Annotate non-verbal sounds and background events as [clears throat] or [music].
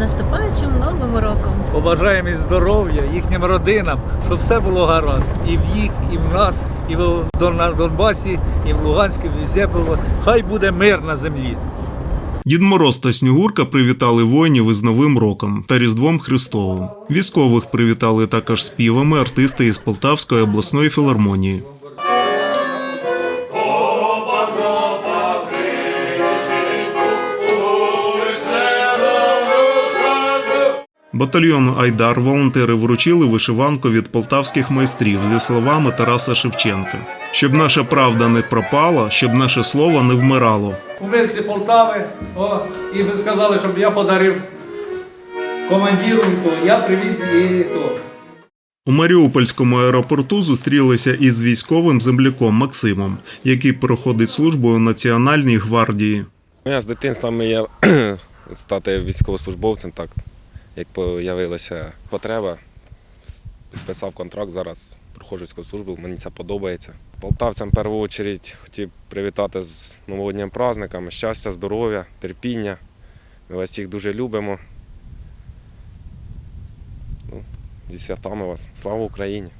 наступаючим новим роком! Побажаємо їм здоров'я, їхнім родинам, щоб все було гаразд. І в їх, і в нас, і в Донбасі, і в Луганську, і везде було. Хай буде мир на землі. Дід Мороз та Снігурка привітали воїнів із Новим роком та Різдвом Христовим. Військових привітали також співами артисти із Полтавської обласної філармонії. Батальйону Айдар волонтери вручили вишиванку від полтавських майстрів зі словами Тараса Шевченка. Щоб наша правда не пропала, щоб наше слово не вмирало. Умельці Полтави, о, і сказали, щоб я подарив командиру, то я привіз і то. У Маріупольському аеропорту зустрілися із військовим земляком Максимом, який проходить службу у Національній гвардії. Ну, Я з дитинства мріяв [clears throat] стати військовослужбовцем, так як з'явилася потреба. Підписав контракт, зараз проходжу службу, мені це подобається. Полтавцям в першу чергу хотів привітати з новогоднім праздниками, щастя, здоров'я, терпіння. Ми вас всіх дуже любимо. Ну, зі святами вас. Слава Україні!